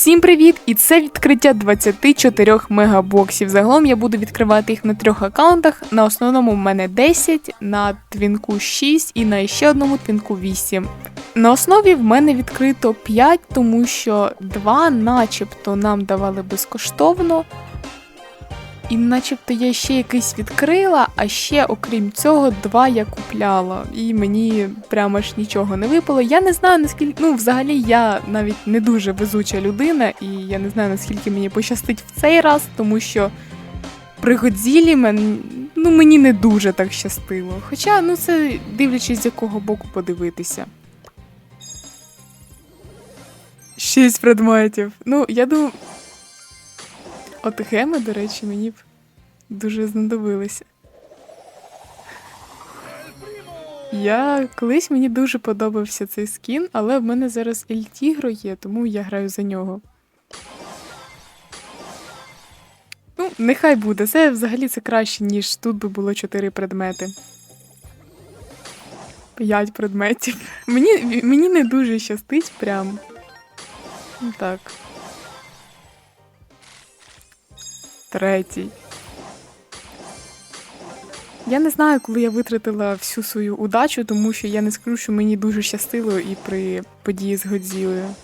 Всім привіт! І це відкриття 24 мегабоксів. Загалом я буду відкривати їх на трьох аккаунтах. На основному в мене 10, на твінку 6 і на ще одному твінку 8. На основі в мене відкрито 5, тому що 2 начебто нам давали безкоштовно. І начебто я ще якийсь відкрила, а ще, окрім цього, два я купляла. І мені прямо ж нічого не випало. Я не знаю, наскільки. Ну, взагалі, я навіть не дуже везуча людина, і я не знаю, наскільки мені пощастить в цей раз, тому що при Годзілі мен... ну, мені не дуже так щастило. Хоча, ну, це дивлячись, з якого боку подивитися. Шість предметів. Ну, я думаю. От геми, до речі, мені б дуже знадобилися. Я колись мені дуже подобався цей скін, але в мене зараз Ель Тігро є, тому я граю за нього. Ну, нехай буде. Це взагалі це краще, ніж тут би було 4 предмети. 5 предметів. Мені, мені не дуже щастить прям. Так. Третій. Я не знаю, коли я витратила всю свою удачу, тому що я не скажу, що мені дуже щастило і при події з Годзілою.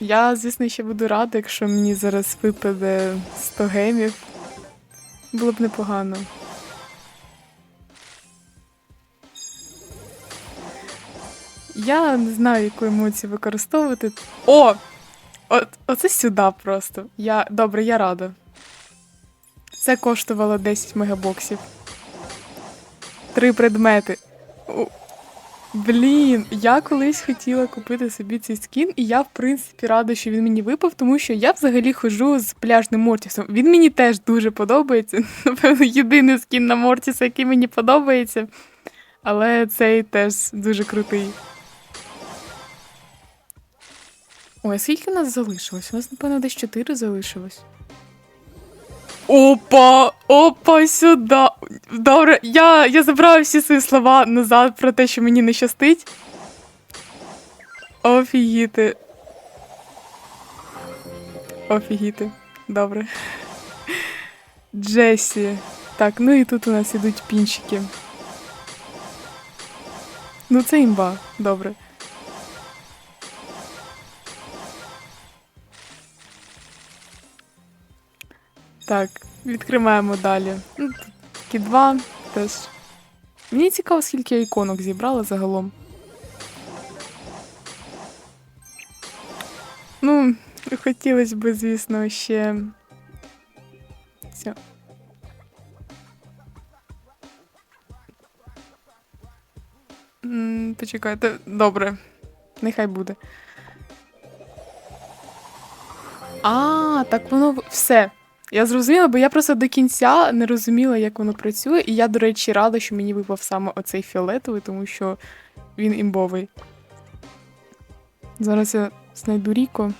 Я, звісно, ще буду рада, якщо мені зараз випаде 100 гемів. Було б непогано. Я не знаю, яку емоцію використовувати. О! От, оце сюди просто. Я, добре, я рада. Це коштувало 10 мегабоксів. Три предмети. О, Блін, я колись хотіла купити собі цей скін, і я, в принципі, рада, що він мені випав, тому що я взагалі ходжу з пляжним Мортісом. Він мені теж дуже подобається. Напевно, єдиний скін на Мортіса, який мені подобається. Але цей теж дуже крутий. Ой, а скільки нас залишилось? У нас, напевно, десь 4 залишилось. Опа! Опа, сюди! Добре, я, я забрала всі свої слова назад про те, що мені не щастить. Офігіти. Офігіти. Добре. Джесі. Так, ну і тут у нас ідуть пінчики. Ну, це імба, добре. Так, відкриваємо далі. Ну, такі два теж. Мені цікаво, скільки я іконок зібрала загалом. Ну, хотілося б, звісно, ще. Все. Почекайте, добре. Нехай буде. А, так воно все. Я зрозуміла, бо я просто до кінця не розуміла, як воно працює, і я, до речі, рада, що мені випав саме оцей фіолетовий, тому що він імбовий. Зараз я знайду Ріко.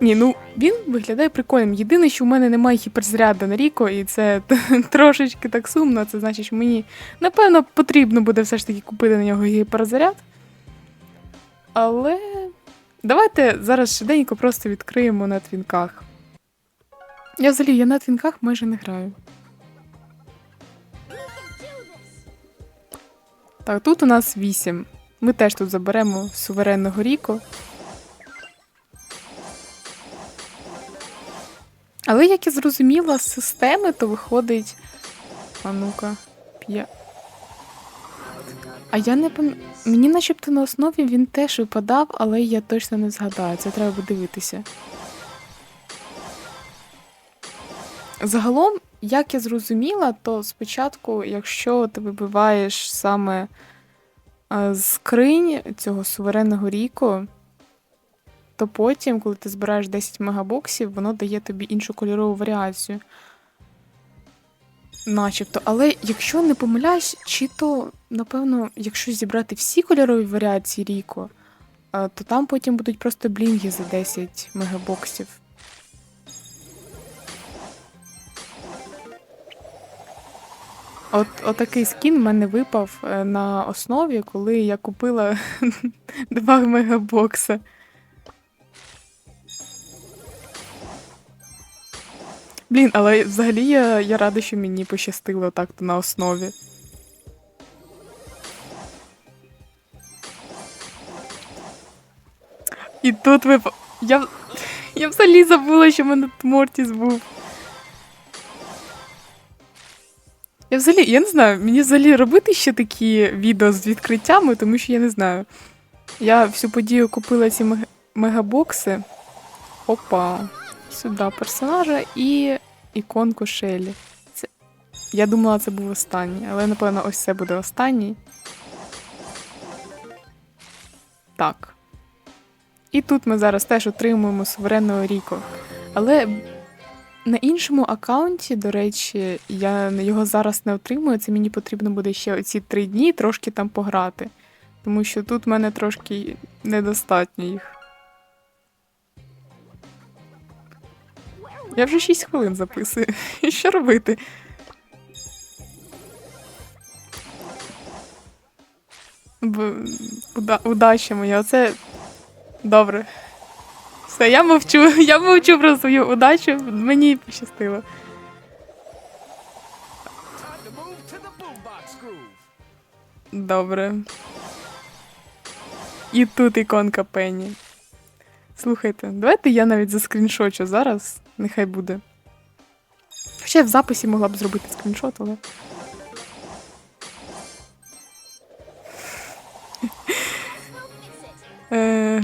Ні, ну він виглядає прикольним. Єдине, що в мене немає гіперзаряду на Ріко, і це трошечки так сумно. Це значить, що мені напевно потрібно буде все ж таки купити на нього гіперзаряд. Але давайте зараз швиденько просто відкриємо на твінках. Я взагалі я на твінках майже не граю. Так, тут у нас 8. Ми теж тут заберемо суверенного Ріко. Але як я зрозуміла з системи, то виходить. А ну-ка, п'я. А я не пам'ятаю. Мені начебто на основі він теж випадав, але я точно не згадаю. Це треба подивитися. Загалом, як я зрозуміла, то спочатку, якщо ти вибиваєш саме е, скринь цього суверенного ріку, то потім, коли ти збираєш 10 мегабоксів, воно дає тобі іншу кольорову варіацію. Начебто, але якщо не помиляюсь, чи то, напевно, якщо зібрати всі кольорові варіації Ріко, то там потім будуть просто блінги за 10 мегабоксів. От отакий скін в мене випав е, на основі, коли я купила 2 мегабокса. Блін, але взагалі я, я рада, що мені пощастило так-то на основі. І тут ви. Я, я взагалі забула, що в мене Мортіс був. Я взагалі, я не знаю, мені взагалі робити ще такі відео з відкриттями, тому що я не знаю. Я всю подію купила ці мег- мегабокси. Опа. Сюди персонажа і іконку Шелі. Це... Я думала, це був останній, але напевно ось це буде останній. Так. І тут ми зараз теж отримуємо суверенного Ріко. Але на іншому аккаунті, до речі, я його зараз не отримую. Це мені потрібно буде ще оці три дні трошки там пограти. Тому що тут в мене трошки недостатньо їх. Я вже 6 хвилин записую. Що робити? Уда- удача моя, оце добре. Все, я мовчу. Я мовчу про свою удачу. Мені пощастило. Добре. І тут іконка Пенні. Слухайте, давайте я навіть заскріншочу зараз. Нехай буде. Я в записі могла б зробити скріншот, але. Е,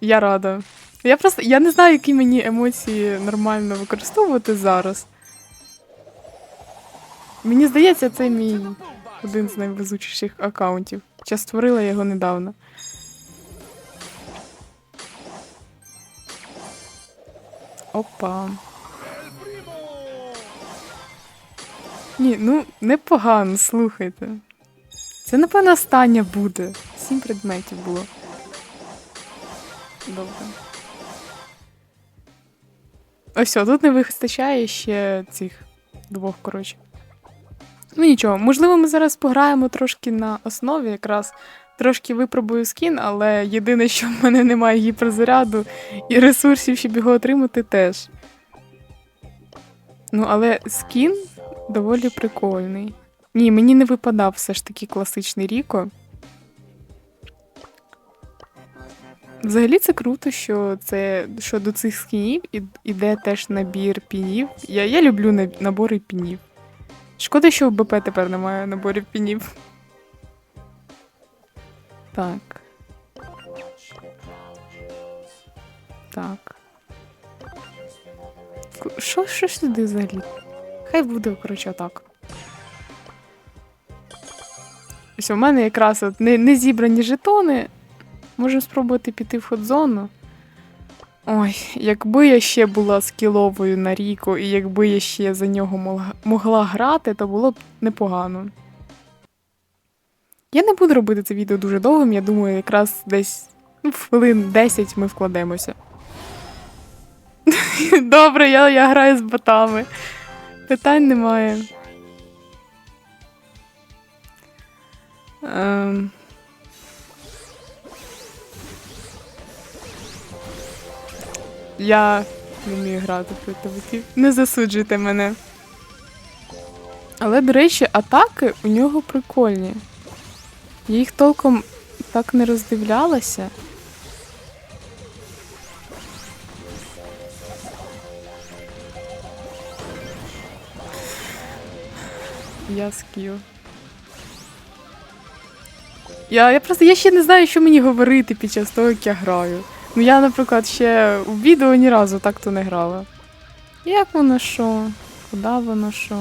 Я рада. Я просто я не знаю, які мені емоції нормально використовувати зараз. Мені здається, це мій один з найвезучіших аккаунтів. Хоча створила його недавно. Опа. Ні, ну непогано, слухайте. Це, напевно, остання буде. Сім предметів було. Добре. Ось, о, тут не вистачає ще цих двох, коротше. Ну нічого, можливо, ми зараз пограємо трошки на основі, якраз трошки випробую скін, але єдине, що в мене немає гіперзаряду і ресурсів, щоб його отримати, теж. Ну, але скін доволі прикольний. Ні, мені не випадав все ж таки класичний Ріко. Взагалі це круто, що це що до цих скінів іде теж набір пінів. Я, я люблю набори пінів. Шкода, що в БП тепер немає наборів пінів. Так. Так. Що, ж сюди взагалі? Хай буде, коротше, так. Ось у мене якраз от не, не зібрані жетони. Можемо спробувати піти в ходзону. Ой, якби я ще була скіловою на Ріко, і якби я ще за нього могла грати, то було б непогано. Я не буду робити це відео дуже довгим, я думаю, якраз десь ну, хвилин 10 ми вкладемося. Добре, я, я граю з ботами. Питань немає. Ем... Я не вмію грати проти ботів. Не засуджуйте мене. Але, до речі, атаки у нього прикольні. Я їх толком так не роздивлялася. Я скіл. Я, я просто я ще не знаю, що мені говорити під час того, як я граю. Ну я, наприклад, ще у відео ні разу так то не грала. Як воно що? Куди воно що?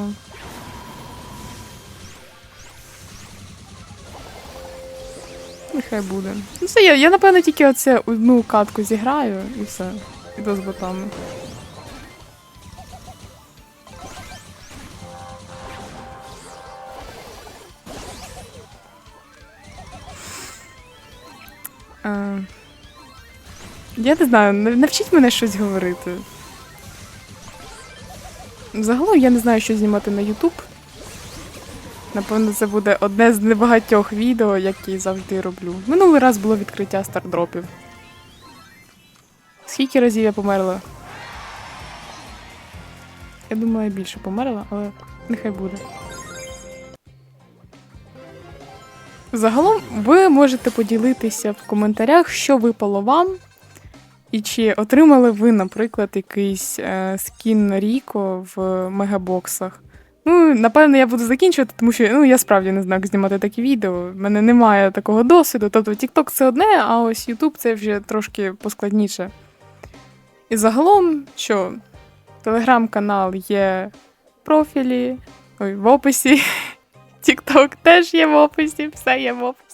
Нехай буде. Ну все, я, я напевно тільки оце одну катку зіграю і все. Іду з ботами. Е, Я не знаю, навчіть мене щось говорити. Загалом я не знаю, що знімати на YouTube. Напевно, це буде одне з небагатьох відео, які завжди роблю. Минулий раз було відкриття стардропів. Скільки разів я померла? Я думаю, я більше померла, але нехай буде. Загалом ви можете поділитися в коментарях, що випало вам, і чи отримали ви, наприклад, якийсь е, скін Ріко в мегабоксах. Ну, напевно, я буду закінчувати, тому що ну, я справді не знаю, як знімати такі відео. У мене немає такого досвіду. Тобто TikTok це одне, а ось YouTube це вже трошки поскладніше. І загалом, що телеграм-канал є в профілі, ой, в описі. TikTok теж є в описі, все є в описі.